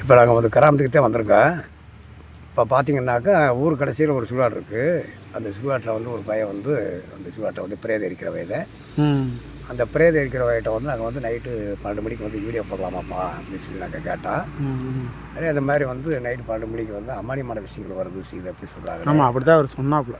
இப்போ நாங்கள் வந்து கிராமத்துக்கிட்டே தான் வந்திருக்கோம். இப்போ பார்த்தீங்கன்னாக்கா ஊர் கடைசியில் ஒரு சுடுகாடு இருக்குது அந்த சுடுகாட்டில் வந்து ஒரு பையன் வந்து அந்த சுடுகாட்டை வந்து பிரேத இருக்கிற வயதை அந்த பிரேத எரிக்கிற வயட்டை வந்து நாங்கள் வந்து நைட்டு பன்னெண்டு மணிக்கு வந்து வீடியோ போடலாமாப்பா அப்படின்னு சொல்லி நாங்கள் கேட்டோம். ம் அதே அந்த மாதிரி வந்து நைட்டு பன்னெண்டு மணிக்கு வந்து அம்மானிமான விஷயங்கள் வருது செய்யுது அப்படி சொல்கிறாங்க ஆமாம் அப்படி தான் அவர் சொன்னாப்புல.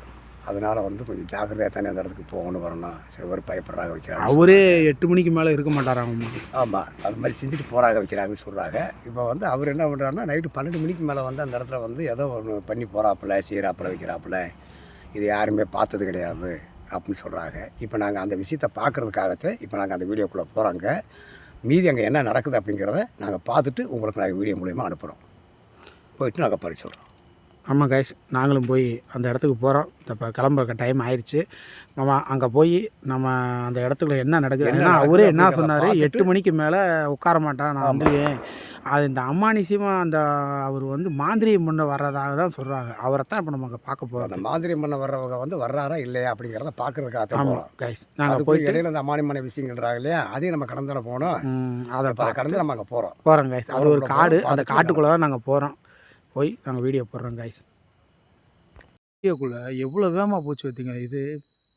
அதனால் வந்து கொஞ்சம் ஜாக்கிரதையாக தானே அந்த இடத்துக்கு போகணும் வரணும். சில பேர் பயப்படுறாங்க வைக்கிறாங்க. அவரே எட்டு மணிக்கு மேலே இருக்க மாட்டாராங்கம்மா ஆமாம் அது மாதிரி செஞ்சுட்டு போகிறாங்க வைக்கிறாங்கன்னு சொல்கிறாங்க இப்போ வந்து அவர் என்ன பண்ணுறாருன்னா நைட்டு பன்னெண்டு மணிக்கு மேலே வந்து அந்த இடத்துல வந்து ஏதோ ஒன்று பண்ணி போகிறாப்புல செய்கிறாப்புல வைக்கிறாப்புல. இது யாருமே பார்த்தது கிடையாது. அப்படின்னு சொல்கிறாங்க இப்போ நாங்கள் அந்த விஷயத்தை பார்க்குறதுக்காகத்தான் இப்போ நாங்கள் அந்த வீடியோக்குள்ளே போகிறாங்க மீதி அங்கே என்ன நடக்குது அப்படிங்கிறத நாங்கள் பார்த்துட்டு உங்களுக்கு நாங்கள் வீடியோ மூலியமாக அனுப்புகிறோம் போயிட்டு நாங்கள் பறிச்சு சொல்கிறோம் ஆமாம் கைஸ் நாங்களும் போய் அந்த இடத்துக்கு போகிறோம் இப்போ கிளம்புற டைம் ஆயிடுச்சு நம்ம அங்கே போய் நம்ம அந்த இடத்துல என்ன நடக்குது? என்ன ஏன்னா அவரே என்ன சொன்னார்? எட்டு மணிக்கு மேலே உட்கார மாட்டேன். நான் வந்துடுவேன். அது இந்த அம்மானிசியமா அந்த அவர் வந்து மாந்திரியம் பண்ண வர்றதாக தான் சொல்கிறாங்க அவரை தான் இப்போ நம்ம அங்கே பார்க்க அந்த போகிறோம் மாதிரி பண்ண வர்றவங்க வந்து வர்றாரா இல்லையா அப்படிங்கிறத பார்க்கறதுக்காக தான் ஆமாம் கைஸ் நாங்கள் போயிட்டு இடையில இந்த அமானிமான விஷயங்கள்ன்றாங்க இல்லையா? அதையும் நம்ம கடந்துட போகணும்? ம், அதை கடந்து நம்ம அங்கே போகிறோம் போகிறோம் கைஸ் அது ஒரு காடு அந்த காட்டுக்குள்ளே தான் நாங்கள் போகிறோம் போய் நாங்கள் வீடியோ போடுறோம் கைஸ் வீடியோக்குள்ளே எவ்வளோ வேகமாக போச்சு பார்த்தீங்க இது?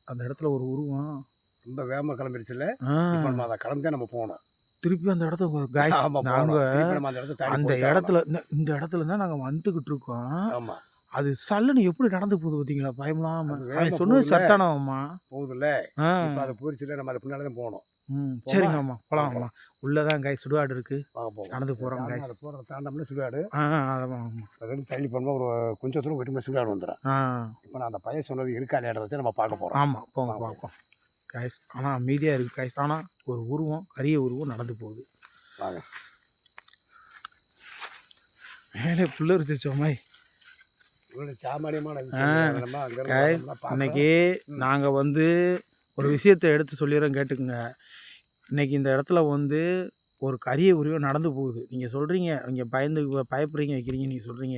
அந்த இடத்துல ஒரு உருவம். ரொம்ப வேகமாக கிளம்பிடுச்சுல ஆ, இப்போ நம்ம அதை கடந்தே நம்ம போகணும். திருப்பி அந்த ஆமா. நாங்கள் இடத்த அந்த இடத்துல இந்த- இடத்துல தான் நாங்கள் வந்துக்கிட்டு இருக்கோம். ஆமா. அது சல்லுன்னு எப்படி நடந்து போகுது பார்த்தீங்களா வேகமா சொன்னது. சட்டானம்மா போகுதுல்ல. அது போயிடுச்சுல நம்ம அது பின்னால தான் போகணும். ம் சரிங்க அம்மா போகலாம்மா உள்ளே தான் காய் சுடுகாடு இருக்குது நடந்து போகிறோம் ஆமா, காய் அதை போகிறத தாண்டோம்னா சுடுகாடு. ஆ ஆமாம் ரெண்டு தள்ளி பண்ணும்போது ஒரு கொஞ்சம் தூரம் போயிட்டு சுடுகாடு வந்துடும். இப்போ நான் அந்த பையன் சொன்னது இருக்கா இல்லையா வச்சு நம்ம பார்க்க போகிறோம் ஆமாம் போங்க பார்ப்போம் காய்ஸ் ஆனால் அமைதியாக இருக்குது காய்ஸ் ஆனால் ஒரு உருவம் கரிய உருவம் நடந்து போகுது. மேலே புல்லு இருந்துச்சோமே இவ்வளோ சாமானியமான ஆ, விஷயம் நம்ம அங்கே காய் இன்னைக்கு நாங்கள் வந்து ஒரு விஷயத்தை எடுத்து சொல்லிடுறோம் கேட்டுக்குங்க. இன்னைக்கு இந்த இடத்துல வந்து ஒரு கரிய உருவம் நடந்து போகுது. நீங்கள் சொல்கிறீங்க இங்கே பயந்து பயப்படுறீங்க வைக்கிறீங்க நீங்கள் சொல்கிறீங்க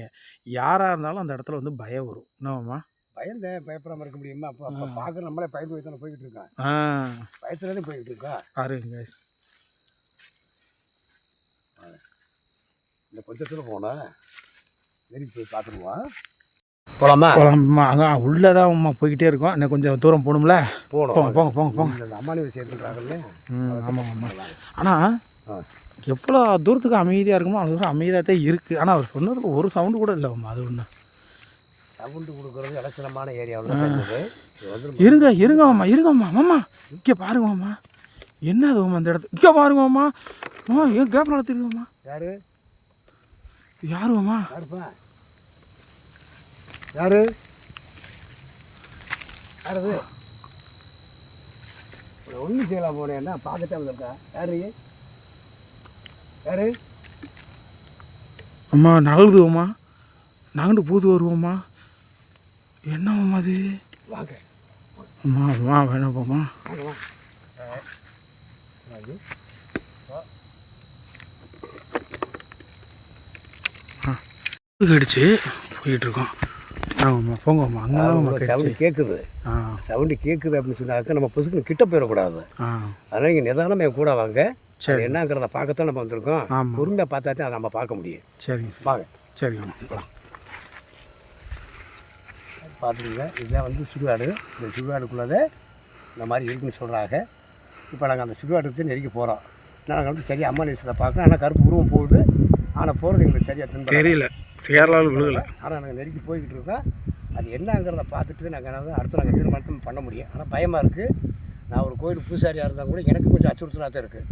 யாராக இருந்தாலும் அந்த இடத்துல வந்து பயம் வரும். என்னவாம்மா? பயந்தேன் பயப்படாமல் இருக்க முடியுமா? அப்போ அப்போ பார்க்குற நம்மளே பயந்து போய் தானே போய்கிட்டு இருக்கோம் ஆ. பயத்துலேயே போய்கிட்டு இருக்கா? guys. இந்த கொஞ்சத்தில் போனேன் நெருங்கி போய் பார்த்துருவோம் போகலாமா போலாம்மா அதான் உள்ளே தான் அம்மா போய்கிட்டே இருக்கோம். இன்னும் கொஞ்சம் தூரம் போகணும்ல? போங்க போகணும். போங்க போங்க போங்க இந்த அம்மானி விஷயத்துன்றாங்கல்ல ம் ஆமாம் ஆமாம் ஆனால். எவ்வளோ தூரத்துக்கு அமைதியாக இருக்குமோ அவ்வளோ தூரம் அமைதியாக தான் இருக்குது ஆனால் அவர் சொன்னதுக்கு ஒரு சவுண்டு கூட இல்லைம்மா அது ஒன்று சவுண்டு கொடுக்குறது இலட்சணமான ஏரியாவில் இருங்க இருங்க மாமா இருங்க மாமா இங்கே பாருங்க மாமா. என்ன அது அந்த இடத்து இங்கே பாருங்க மாமா. மாமா ஏன் கேப் நடத்திருக்கோம்மா யாரு? யாரு மாமா? யாருப்பா? யாரு? யாரது? ஒன்றும் செய்யலாம் போனேன்னா பார்த்துட்டே வந்திருக்கா. யாரு? யாரு? அம்மா நகருதுவோம்மா நகண்டு பூது வருவோம்மா என்ன மாமா அது வாங்க. அம்மா அம்மா வேணாம் வாங்க கடிச்சு போயிட்டு இருக்கோம் ஆமாம்மா போங்கம்மா அங்கே சவுண்டு கேட்குது சவுண்டு கேட்குது அப்படின்னு சொன்னாக்க நம்ம பொசுக்கு கிட்ட போயிடக்கூடாது. ஆ. அதனால் நீங்கள் நிதானமாக கூட வாங்க. சரி. என்னங்கிறத பார்க்கத்தான் நம்ம வந்திருக்கோம். பொறுமையாக பார்த்தா தான் அதை நம்ம பார்க்க முடியும். சரிங்க வாங்க. சரிங்க. போகலாம் பார்த்துக்கோங்க. இதுதான் வந்து சுடுகாடு. இந்த சுடுகாடுக்குள்ளே இந்த மாதிரி இருக்குன்னு சொல்கிறாங்க இப்போ நாங்கள் அந்த சுடுகாட்டுக்கு நெருக்கி போகிறோம் நாங்கள் வந்து சரியாக அம்மா நேசத்தை பார்க்கணும் ஆனால் கருப்பு உருவம் போகுது ஆனால் போகிறது எங்களுக்கு சரியாக தெரியல. கேரளாவில் விழுகலை. ஆனால் நாங்கள் நெருக்கி போய்கிட்டு இருக்கோம். அது என்னங்கிறத பார்த்துட்டு நாங்கள் அடுத்து நாங்கள் தீர்மானத்தை பண்ண முடியும். ஆனால் பயமாக இருக்குது நான் ஒரு கோயில் பூசாரியாக இருந்தால் கூட எனக்கு கொஞ்சம் அச்சுறுத்தலாக தான் இருக்குது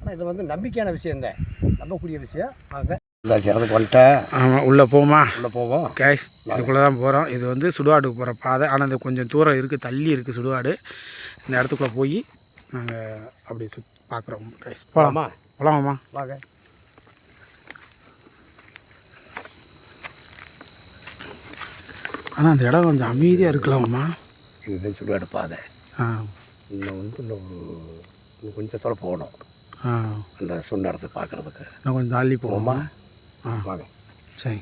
ஆனால் இது வந்து நம்பிக்கையான விஷயம்தான். நம்பக்கூடிய விஷயம். வாங்க. இறந்துக்கு வந்துட்டேன் ஆமாம் உள்ளே போமா? உள்ளே போவோம். கேஷ் இதுக்குள்ளே தான் போகிறோம் இது வந்து சுடுகாடுக்கு போகிற பாதை. ஆனால் இது கொஞ்சம் தூரம் இருக்குது தள்ளி இருக்குது சுடுகாடு. இந்த இடத்துக்குள்ளே போய் நாங்கள் அப்படி சுத் பார்க்குறோம் கேஷ் போகலாமா போகலாமா போகலாமாம்மா வாங்க. ஆனால் அந்த இடம் கொஞ்சம் அமைதியாக இருக்கலாமாம்மா? இதுதான் சுடுகாடு பாதை. ஆ. இன்னும் வந்து இன்னும் கொஞ்சம் தூரம் போகணும். அந்த சொன்ன இடத்த பார்க்குறதுக்கு நான் கொஞ்சம் தள்ளி போவோமா ஆ. வாங்க. சரி.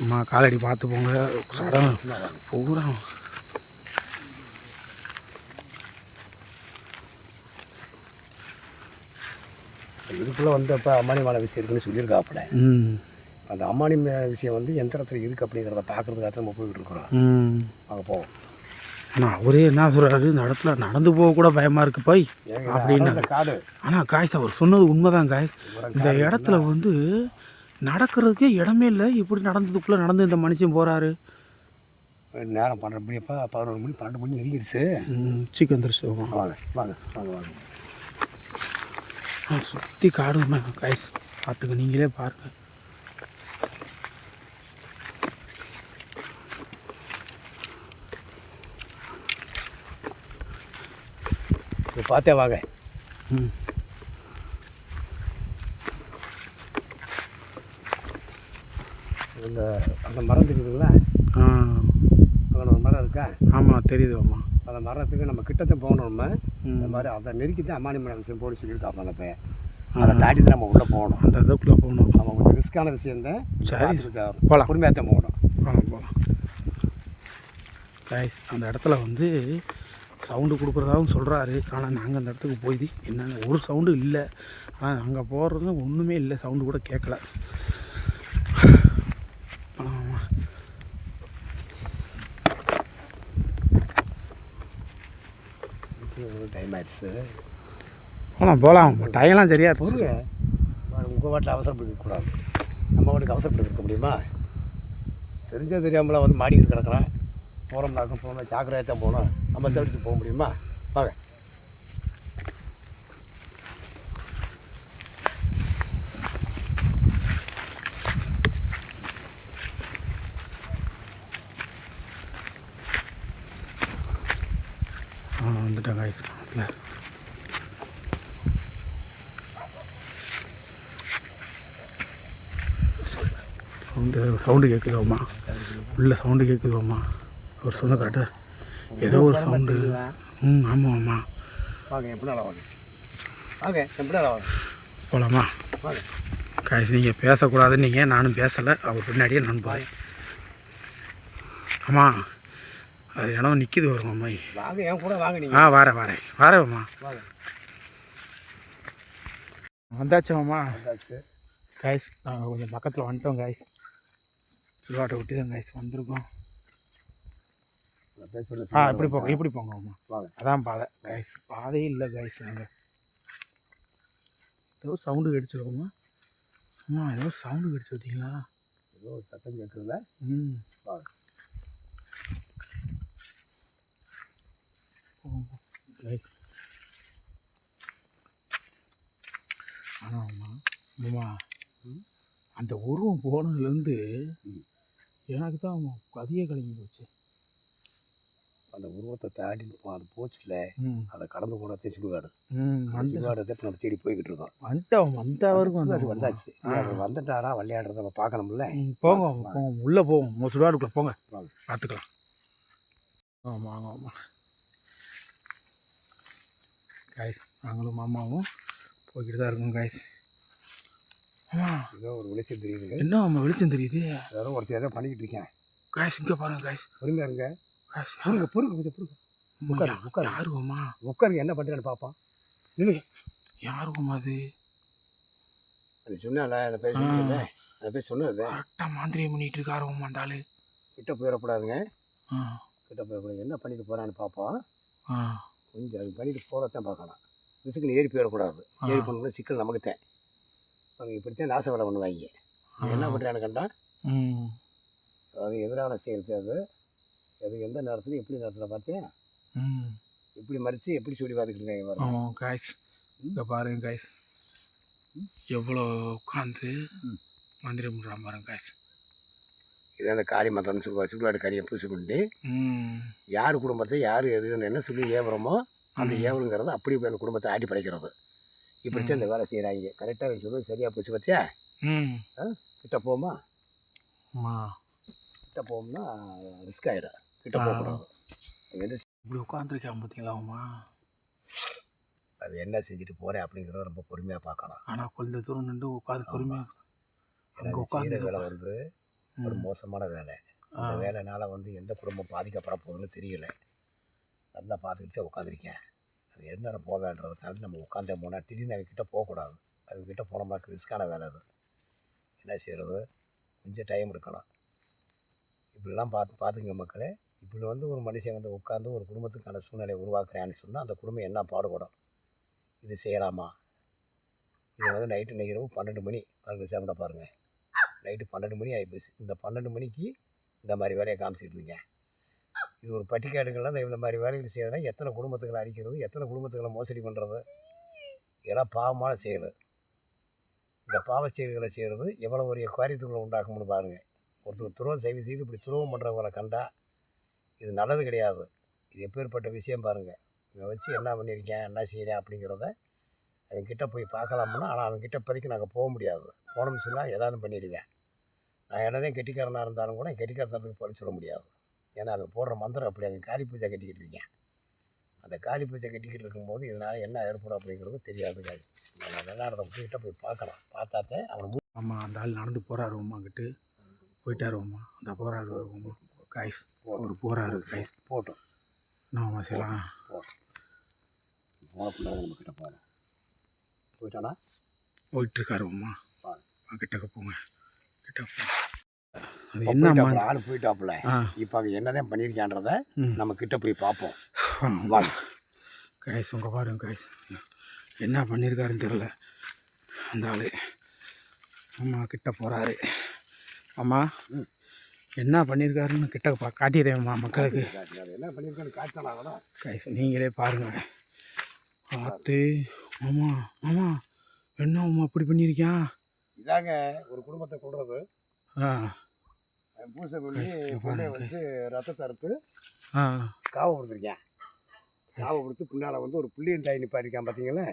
அம்மா காலடி பார்த்து போங்க. சடம் பூரா. இதுக்குள்ளே வந்து அப்போ அம்மானி மலை விஷயம் இருக்குன்னு சொல்லியிருக்காப்புல. அந்த அம்மானி விஷயம் வந்து எந்த இடத்துல இருக்குது அப்படிங்கிறத பார்க்குறதுக்காக நம்ம போய்கிட்டு இருக்கிறோம். அங்கே போவோம். ஆனால் அவரே என்ன சொல்கிறாரு இந்த இடத்துல நடந்து போக கூட பயமாக இருக்கு போய் ஏங்க அப்படின்னு இந்த காடு. ஆனால் காய்ஸ் அவர் சொன்னது உண்மைதான் காய்ஸ் இந்த இடத்துல வந்து நடக்கிறதுக்கே இடமே இல்லை. இப்படி நடந்ததுக்குள்ளே நடந்து இந்த மனுஷன் போகிறாரு நேரம் பன்னெண்டு மணிப்பா பதினொரு மணி பன்னெண்டு மணி நெருங்கிடுச்சு சிக்கன் தரிசனம் வாங்க வாங்க வாங்க வாங்க. சுற்றி காடு காய்ஸ் பார்த்துக்க நீங்களே பாருங்கள் இப்போ பார்த்தே வாங்க. ம் இந்த அந்த மரம் இருக்குதுங்களா ஆ. அங்கே ஒரு மரம் இருக்கா? ஆமாம் தெரியுது அம்மா அந்த மரத்துக்கு நம்ம கிட்டத்தை போகணும் நம்ம ம். இந்த மாதிரி அதை நெருக்கி தான் அம்மானி விஷயம் போட சொல்லியிருக்காப்பா அந்த பையன். அதை தாண்டி தான் நம்ம உள்ளே போகணும். அந்த இதுக்குள்ளே போகணும். நம்ம கொஞ்சம் ரிஸ்க்கான விஷயம் தான். சரி. போலாம். பொறுமையாக தான் போகணும். போகலாம் போகலாம் அந்த இடத்துல வந்து சவுண்டு கொடுக்குறதாவும் சொல்கிறாரு ஆனால் நாங்கள் அந்த இடத்துக்கு போய் என்னங்க ஒரு சவுண்டு இல்லை. ஆனால் அங்கே போகிறது ஒன்றுமே இல்லை. சவுண்டு கூட கேட்கல. டைம் ஆயிடுச்சு. போகலாம் போகலாம் டைம்லாம் சரியா இருக்கு பொறுங்க உங்கள் வாட்டில் அவசரப்பட்டு கூடாது. நம்ம வாட்டுக்கு அவசரப்பட்டு இருக்க முடியுமா? தெரிஞ்சோ தெரியாமலாம் வந்து மாடிக்கிட்டு கிடக்குறேன். போகிறோம்னாக்கும் போகணும் ஜாக்கிரதையாக தான் போகணும். நம்ம தவிர்த்து போக முடியுமா? வாங்க. கைஸ் பக்கத்தில் சவுண்டு சவுண்டு கேட்குதோம்மா உள்ள சவுண்டு கேட்குதோம்மா அவர் சொன்ன காட்டு ஏதோ ஒரு சவுண்டு ம் ஆமாம் ஆமாம் வாங்க வாங்க எப்படினால வாங்க. போகலாமா காய்ச்சி நீங்கள் பேசக்கூடாதுன்னு நீங்கள் நானும் பேசலை. அவர் பின்னாடியே நான் போகிறேன் ஆமாம் அது இடம் நிற்கிது வரும் அம்மா. வாங்க என் கூட வாங்க ஆ வரேன் வரேன். வரேம்மா வந்தாச்சாம்மா வந்தாச்சு கைஸ் நாங்கள் கொஞ்சம் பக்கத்தில் வந்துட்டோம் கைஸ் சுடுகாட்டை விட்டு தான் கைஸ் வந்திருக்கோம். ஆ இப்படி போங்க இப்படி போங்க அதான் பாதை. கைஸ் பாதையே இல்லை கைஸ் நாங்கள் ஏதோ சவுண்டு கடிச்சிருக்கோம்மா அம்மா ஏதோ சவுண்டு கடிச்சு பார்த்தீங்களா ஏதோ சத்தம் கேட்குறதுல ம். கைஸ் ஆனால் அம்மா அம்மா அந்த உருவம் போனதுலேருந்து. எனக்கு தான் கதையே கலங்கி போச்சு. அந்த உருவத்தை தாண்டி அது போச்சுல அதை கடந்து சுடுகாடு. தான் இப்ப நம்ம தேடி போய்கிட்டு இருக்கோம். வந்துட்டோம் வந்த வரைக்கும் சுடுகாடு வந்தோம் வந்தாச்சு. வந்துட்டாரா விளையாடுறத நம்ம பார்க்கணும்ல? போங்க போங்க உள்ளே போவோம். சுடாடுக்குள்ளே போங்க. பார்த்துக்கலாம். ஆமாம் ஆமாம் ஆமாம் காய்ஸ் நாங்களும் மாமாவும் போய்கிட்டு தான் இருக்கோம் காய்ஸ் ஏதோ ஒரு வெளிச்சம் தெரியுதுங்க என்ன அம்மா வெளிச்சம் தெரியுது. ஏதோ ஒருத்தர் ஏதோ பண்ணிக்கிட்டு இருக்கேன். காய்ஸ் இங்கே பாருங்க காய்ஸ் பொறுமையா இருங்க. காய்ஸ் பொறுங்க பொறுங்க கொஞ்சம் பொறுங்க உட்காரு, உட்காரு. அம்மா உட்காருங்க என்ன பண்ணுறேன்னு பார்ப்போம் நில்லுங்க யாரு அம்மா அது? அது சொன்னால அந்த பேர் சொன்னேன். அந்த பேர் சொன்னது. கரெக்டாக மாந்திரியம் பண்ணிட்டு இருக்காரு அம்மா அந்த ஆளு கிட்ட போயிடக்கூடாதுங்க ஆ. கிட்ட போயிடக்கூடாது என்ன பண்ணிட்டு போகிறான்னு பார்ப்போம் ஆ. கொஞ்சம் அது பண்ணிட்டு போகிறதான் பார்க்கலாம் விசுக்குன்னு ஏறி போயிடக்கூடாது ஏறி போனோம்னா சிக்கல் நமக்கு தான் அவங்க இப்படித்தான் நாச வேலை பண்ணுவாங்க. என்ன பண்ணுறான்னு கண்டா ம். அது எதிரான செயல் அது அது எந்த நேரத்தில் எப்படி நேரத்தில் பார்த்தேன் ம். இப்படி மறித்து எப்படி சொல்லி பார்த்துக்கிட்டு இருக்காங்க காய்ஸ் இங்கே பாருங்க காய்ஸ் எவ்வளோ உட்காந்து. மந்திரம் பண்ணுறான் பாருங்க காய்ஸ் இது அந்த காளி மத்தம்னு சொல்லுவாங்க. சுடுகாடு காரியை பூசி கொண்டு ம். யார் குடும்பத்தை யார் எதுன்னு என்ன சொல்லி ஏவுறோமோ அந்த ஏவலுங்கிறது அப்படி அந்த குடும்பத்தை ஆட்டி படைக்கிறது. இப்படித்தான் இந்த வேலை செய்கிறாங்க கரெக்டாக சொல்லுவது சரியாக போச்சு பார்த்தியா? ம். கிட்ட போமா கிட்ட போகும்னா ரிஸ்க் ஆகிடும் கிட்ட போகக்கூடாது இப்படி உட்காந்துருக்கான் பார்த்தீங்களா அம்மா அது என்ன செஞ்சுட்டு போகிறேன் அப்படிங்கிறத ரொம்ப பொறுமையாக பார்க்கணும் ஆனால் கொஞ்சம் தூரம் நின்று உட்காந்து பொறுமையாக அங்கே செய்கிற வேலை உட்காந்து வந்து ஒரு மோசமான வேலை. அந்த வேலைனால வந்து எந்த குடும்பம் பாதிக்கப்பட போகுதுன்னு தெரியல. நல்லா பார்த்துக்கிட்டே உட்காந்துருக்கேன் அது என்ன போவேன்றதுனால நம்ம உட்காந்தே போனால் திடீர்னு அவங்கக்கிட்ட போகக்கூடாது அவங்கக்கிட்ட போனோம்னாக்க ரிஸ்க்கான வேலை அது. என்ன செய்கிறது கொஞ்சம் டைம் இருக்கணும் இப்படிலாம் பார்த்து பார்த்துங்க மக்களே. இப்படி வந்து ஒரு மனுஷன் வந்து உட்காந்து ஒரு குடும்பத்துக்கான சூழ்நிலையை உருவாக்குறேன்னு சொன்னால் அந்த குடும்பம் என்ன பாடுபடும்? இது செய்யலாமா? இது வந்து நைட்டு நிகழ்வு பன்னெண்டு மணி. பாருங்கள் சாப்பிட பாருங்கள் நைட்டு பன்னெண்டு மணி ஆகிப்போச்சு இந்த பன்னெண்டு மணிக்கு இந்த மாதிரி வேலையை காமிச்சிட்டு இது ஒரு பட்டிக்காடுகள்லாம் இந்த மாதிரி வேலைகள் செய்யறதுனா எத்தனை குடும்பத்துகளை அடிக்கிறது எத்தனை குடும்பத்துக்களை மோசடி பண்ணுறது இதெல்லாம் பாவமான செயல். இந்த பாவ செயல்களை செய்கிறது எவ்வளோ ஒரு காரியத்துக்குள்ளே உண்டாக்கும்னு பாருங்கள் ஒருத்தர் துரோகம் செய்து செய்து இப்படி துரோகம் பண்ணுறவங்களை கண்டால் இது நல்லது கிடையாது. இது எப்பேற்பட்ட விஷயம் பாருங்கள் இதை வச்சு என்ன பண்ணியிருக்கேன் என்ன செய்கிறேன் அப்படிங்கிறத அவங்கக்கிட்ட போய் பார்க்கலாம்னா ஆனால் அவங்கக்கிட்ட இப்போதைக்கு நாங்கள் போக முடியாது. போனோம்னு சொன்னால் ஏதாவது பண்ணிடுவேன். நான் என்னதான் கெட்டிக்காரனாக இருந்தாலும் கூட கெட்டிக்காரத்தனத்துக்கு போய் சொல்ல முடியாது. ஏன்னா அது போடுற மந்திரம் அப்படி. அங்கே காளி பூஜை கட்டிக்கிட்டு இருக்கேன். அந்த காளி பூஜை கட்டிக்கிட்டு இருக்கும்போது இதனால் என்ன ஏற்படும் அப்படிங்கிறது தெரியாது. நான் நம்ம விளையாடுறத கிட்ட போய் பார்க்கலாம். பார்த்தாத்தே அவனை மூ- ஆமாம் அந்த ஆள் நடந்து போகிறாரு உமாக்கிட்டு. போயிட்டாரு உமா. அந்த போகிறாரு உமா. கைஸ். அவர் போகிறாரு கைஸ். போட்டோம் நம்ம செய்யலாம் கிட்ட போகலாம் போயிட்டானா? போயிட்டுருக்காரு பாரு. கிட்டக்க போங்க. கிட்ட அது போயிட்டாப்புல, ஆள் போயிட்டாப்புல. இப்போ அவங்க என்னதான் பண்ணியிருக்கான்றத. நம்ம கிட்ட போய் பார்ப்போம் வாங்க வாங்க கைஸ் உங்கள் பாருங்க கைஸ். என்ன பண்ணியிருக்காருன்னு தெரில அந்த ஆள். அம்மா கிட்ட போகிறாரு அம்மா ம். என்ன பண்ணியிருக்காருன்னு கிட்ட பா காட்டிடுறேம்மா மக்களுக்கு. கைஸ் நீங்களே பாருங்கள் பார்த்து மாமா மாமா என்ன அம்மா அப்படி பண்ணியிருக்கியான் இதாங்க ஒரு குடும்பத்தை கொடுறது ஆ. பூசை பண்ணி. பொண்ணைய வச்சு ரத்தத்தை அறுத்து காவை கொடுத்துருக்கேன். காவை கொடுத்து பின்னால் வந்து ஒரு புள்ளியன் தாய் நிப்பாட்டிருக்கான் பார்த்தீங்களா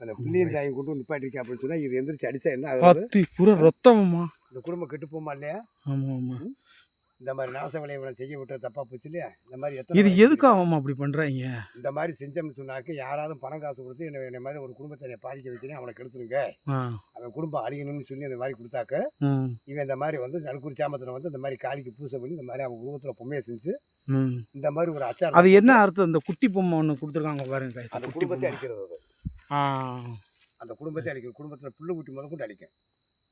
அந்த புள்ளியன் தாயை கொண்டு நிப்பாட்டிருக்கேன் அப்படின்னு சொன்னால் இது எந்திரிச்சு அடித்தா என்ன பத்து ரத்தம்மா. இந்த குடும்பம் கெட்டு போமா இல்லையா? ஆமாம் ஆமாம் இந்த மாதிரி நாச விளைவுகளை செய்ய விட்ட தப்பா போச்சு இல்லையா? இந்த மாதிரி இது எத்தனை எதுக்கு அவம்மா அப்படி பண்ணுறாங்க இந்த மாதிரி செஞ்சோம்னு சொன்னாக்க யாராவது பணம் காசு கொடுத்து என்ன என்ன மாதிரி ஒரு குடும்பத்தை என்னை பாதிக்க வைக்கிறேன் அவனை கெடுத்துருங்க. அவன் குடும்பம் அழியணும்னு சொல்லி இந்த மாதிரி கொடுத்தாக்க இவன் இந்த மாதிரி வந்து நடுக்குறி சாமத்தில் வந்து இந்த மாதிரி காளிக்கு பூசை பண்ணி இந்த மாதிரி அவன் உருவத்தில் பொம்மையை செஞ்சு இந்த மாதிரி ஒரு அச்சாரம் அது என்ன அர்த்தம்? இந்த குட்டி பொம்மை ஒன்று கொடுத்துருக்காங்க பாருங்க. அந்த குட்டி குடும்பத்தை அடிக்கிறது அந்த குடும்பத்தை அடிக்கும் குடும்பத்தில் புல்லு குட்டி முதல் கொண்டு அடிக்கும்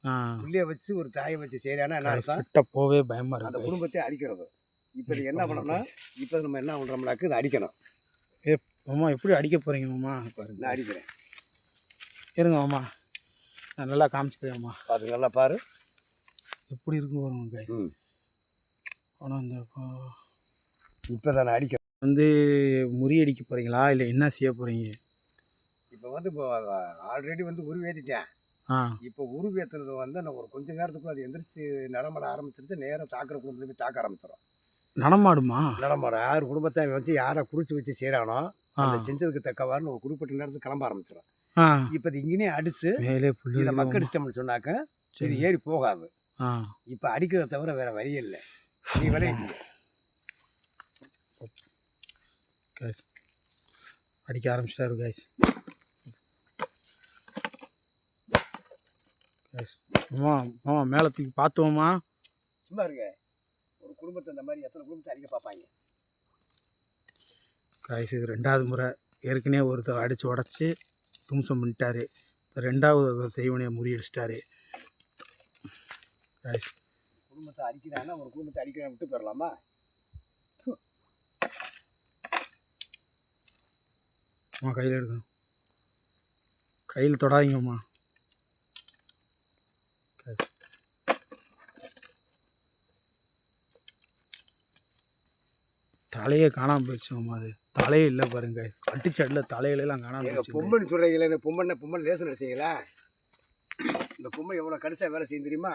ஆ. புள்ளைய வச்சு ஒரு தாயை வச்சு செய்யறானா என்ன அர்த்தம்? கிட்ட போவே பயமா அந்த இருக்கு. குடும்பத்தை அடிக்கிறது இப்போ என்ன பண்ணோம்னா இப்போ நம்ம என்ன பண்ணுறோம்னாக்க இதை அடிக்கணும் ஏ மாமா எப்படி அடிக்க போறீங்க மாமா? பாருங்க. நான் அடிக்கிறேன் இருங்க மாமா. நான் நல்லா காமிச்சுக்கிறேன் மாமா. பார்த்து நல்லா பாரு. எப்படி இருக்கும் பாருங்க ஆனால் இந்த இப்போ தான் நான் அடிக்கிறேன் வந்து முறியடிக்க போறீங்களா? இல்லை என்ன செய்ய போறீங்க? இப்போ வந்து இப்போ ஆல்ரெடி வந்து உருவேற்றிட்டேன் ஆ. இப்போ உருவேற்றுறது வந்து நான் ஒரு கொஞ்ச நேரத்துக்குள்ள அது எந்திரிச்சு நடமாட ஆரம்பிச்சிருச்சு. நேராக தாக்குற குடும்பத்துல போய் தாக்க ஆரம்பிச்சிடும் நடமாடுமா? நடமாட யார் குடும்பத்தை வச்சு யாரை குறிச்சு வச்சு செய்கிறானோ அந்த செஞ்சதுக்கு தக்கவாறுன்னு ஒரு குறிப்பிட்ட நேரத்துக்கு கிளம்ப ஆரம்பிச்சிடும் இப்போ இது இங்கேயே அடிச்சு மேலே புள்ளி இதை மக்கடிச்சிட்டோம்னு சொன்னாக்க இது ஏறி போகாது. இப்போ அடிக்கிறத தவிர வேற வழி இல்லை. நீ விளையாட்டு. அடிக்க ஆரம்பிச்சிட்டாரு கைஸ் மாமா மாமா மேலே தூக்கி பார்த்துவோமா சும்மா இருங்க. ஒரு குடும்பத்தை இந்த மாதிரி எத்தனை குடும்பத்தை அடிக்க பார்ப்பாங்க? கைஸ் இது ரெண்டாவது முறை. ஏற்கனவே ஒருத்தர் அடித்து உடச்சி தும்சம் பண்ணிட்டாரு. ரெண்டாவது செய்வனையை முறியடிச்சிட்டாரு குடும்பத்தை அடிக்கிறான்னா ஒரு குடும்பத்தை அடிக்கிறேன் விட்டு போயிடலாமா? அம்மா கையில் எடுக்கணும். கையில் தொடாதீங்கம்மா. தலையே காணாமல் போயிடுச்சுமாம்மா அது. தலையே இல்லை பாருங்க. அடிச்சடில் தலையிலலாம் காணாமல் போயிடுச்சு. பொம்மன் சொல்கிறீங்களே இந்த பொம்மனை பொம்மன் லேசன் அடிச்சீங்களா? இந்த பொம்மை எவ்வளோ கடிசா வேலை செய்யும் தெரியுமா?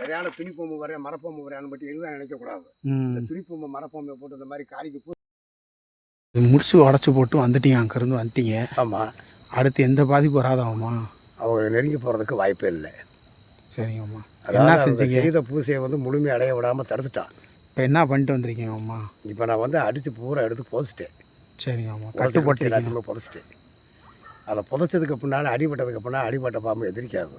சரியான துணி பொம்மை வரேன் மரப்பொம்மை வரேன்னு மட்டும் எதுவும் நினைக்கக்கூடாது இந்த துணி பொம்மை மரப்பொம்மை போட்டு இந்த மாதிரி காரிக்கு பூ முடிச்சு உடச்சி போட்டு வந்துட்டீங்க அங்கேருந்து வந்துட்டீங்க. ஆமாம் அடுத்து எந்த பாதிப்பு வராதாம்மா அவங்க நெருங்கி போகிறதுக்கு வாய்ப்பே இல்லை. சரிங்கம்மா. என்ன செஞ்சீங்க? செய்த பூசையை வந்து முழுமையை அடைய விடாமல் தடுத்துட்டான் இப்போ என்ன பண்ணிட்டு வந்திருக்கீங்க அம்மா இப்போ நான் வந்து அடித்து பூரா எடுத்து போசிட்டேன் சரிங்க ஆமாம் கட்டு கட்டு போட்டு போட்டு எல்லாத்தையுமே புதைச்சிட்டு அதை புதைச்சதுக்கு பின்னால் அடிபட்டதுக்கு பின்னால் அடிபட்ட பாம்பு எதிர்க்காது.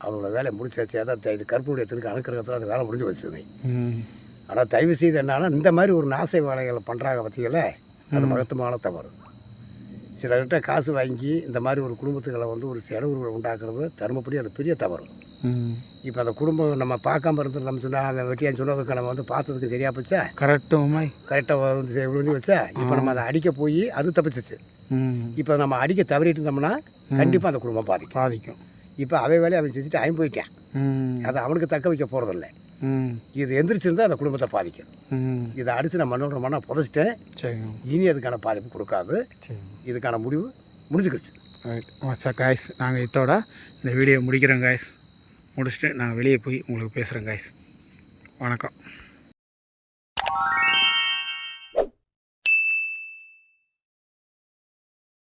அவங்களோட வேலையை முடிச்சாச்சு அதான் இது கருப்புடைய எடுத்துருக்கு அணுக்கிறதுல அந்த வேலை முடிஞ்சு வச்சுது ம். ஆனால் தயவு செய்து என்னன்னா இந்த மாதிரி ஒரு நாசை வேலைகளை பண்ணுறாங்க பார்த்தீங்களே அது மகத்துவமான தவறு. சிலர்கிட்ட காசு வாங்கி இந்த மாதிரி ஒரு குடும்பத்துகளை வந்து ஒரு செலவு உண்டாக்குறது தருமப்படி அது பெரிய தவறு. இப்போ அந்த குடும்பம் நம்ம பார்க்காம இருந்து நம்ம சொன்னால் அவன் வெட்டியான்னு சொன்னதுக்கு நம்ம வந்து பார்த்ததுக்கு சரியா போச்சா? கரெக்டு உமாய் கரெக்டாக வந்து விழுந்து வச்சா இப்போ நம்ம அதை அடிக்க போய் அது தப்பிச்சிச்சு. இப்போ நம்ம அடிக்க தவறிட்டு இருந்தோம்னா கண்டிப்பாக அந்த குடும்பம் பாதிக்கும். பாதிக்கும். இப்போ அவன் வேலையை அவன் செஞ்சுட்டு அவன் போயிட்டான். அதை அவனுக்கு தக்க வைக்க போகிறதில்ல இது எந்திரிச்சிருந்தா அந்த குடும்பத்தை பாதிக்கும். ம். இதை அடித்து நான் மண்ணோட மண்ணை புதைச்சிட்டேன். இனி அதுக்கான பாதிப்பு கொடுக்காது. சரி இதுக்கான முடிவு முடிஞ்சுக்கிடுச்சு. சார் காய்ஸ் நாங்கள் இதோட இந்த வீடியோ முடிக்கிறோம் காய்ஸ் முடிச்சுட்டு நாங்கள் வெளியே போய் உங்களுக்கு பேசுகிறோம் காய்ஸ் வணக்கம்.